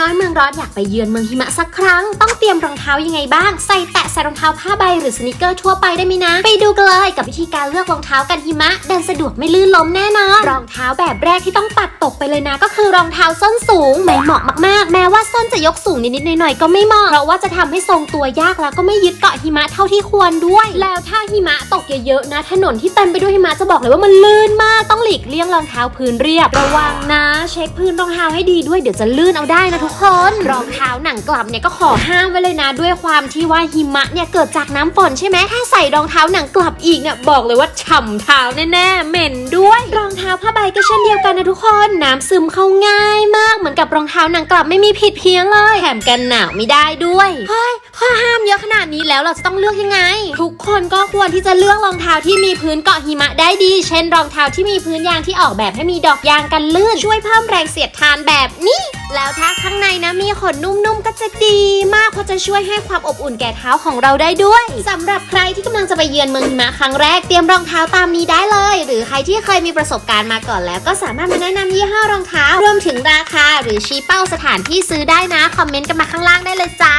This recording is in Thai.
น้อยเมืองร้อนอยากไปเยือนเมืองหิมะสักครั้ง ต้องเตรียมรองเท้ายังไงบ้าง ใส่แตะใส่รองเท้าผ้าใบหรือสนิเกอร์ทั่วไปได้ไหมนะ ไปดูกันเลยกับวิธีการเลือกรองเท้ากันหิมะเดินสะดวกไม่ลื่นล้มแน่นอน รองเท้าแบบแรกที่ต้องปัดตกไปเลยนะ ก็คือรองเท้าส้นสูงไม่เหมาะมากๆ แม้ว่าส้นจะยกสูงนิดๆหน่อยๆก็ไม่เหมาะเพราะว่าจะทำให้ทรงตัวยากแล้วก็ไม่ยึดเกาะหิมะเท่าที่ควรด้วย แล้วถ้าหิมะตกเยอะๆนะ ถนนที่เต็มไปด้วยหิมะจะบอกเลยว่ามันลื่นมากต้องหลีกเลี่ยงรองเท้าพื้นเรียบ ระวังนะ เช็คพื้นรองเท้าให้ดีด้วยเดี๋ยวจะลื่นเอาได้นะทุกคน รองเท้าหนังกลับเนี่ยก็ขอห้ามไว้เลยนะ ด้วยความที่ว่าหิมะเนี่ยเกิดจากน้ำฝนใช่ไหมถ้าใส่รองเท้าหนังกลับอีกเนี่ยบอกเลยว่าฉ่ำเท้าแน่ๆเหม็นด้วย รองเท้าผ้าใบก็เช่นเดียวกันนะทุกคน น้ำซึมเข้าง่ายมากเหมือนกับรองเท้าหนังกลับไม่มีผิดเพี้ยนเลย แถมกันหนาวไม่ได้ด้วยเฮ้ยข้อห้ามเยอะขนาดนี้แล้วเราจะต้องเลือกยังไง ทุกคนก็ควรที่จะเลือกรองเท้าที่มีพื้นเกาะหิมะได้ดี เช่น รองเท้าที่มีพื้นยางที่ออกแบบให้มีดอกยางกันลื่น ช่วยเพิ่มแรงเสียดทานแบบนี้ แล้วถ้าข้างในนะมีขนนุ่มๆก็จะดีมาก จะช่วยให้ความอบอุ่นแก่เท้าของเราได้ด้วยสำหรับใครที่กำลังจะไปเยือนเมืองหิมะครั้งแรกเตรียมรองเท้าตามนี้ได้เลย หรือใครที่เคยมีประสบการณ์มาก่อนแล้ว ก็สามารถมาแนะนำยี่ห้อรองเท้ารวมถึงราคา หรือชี้เป้าสถานที่ซื้อได้นะคอมเมนต์กันมาข้างล่างได้เลยจ้า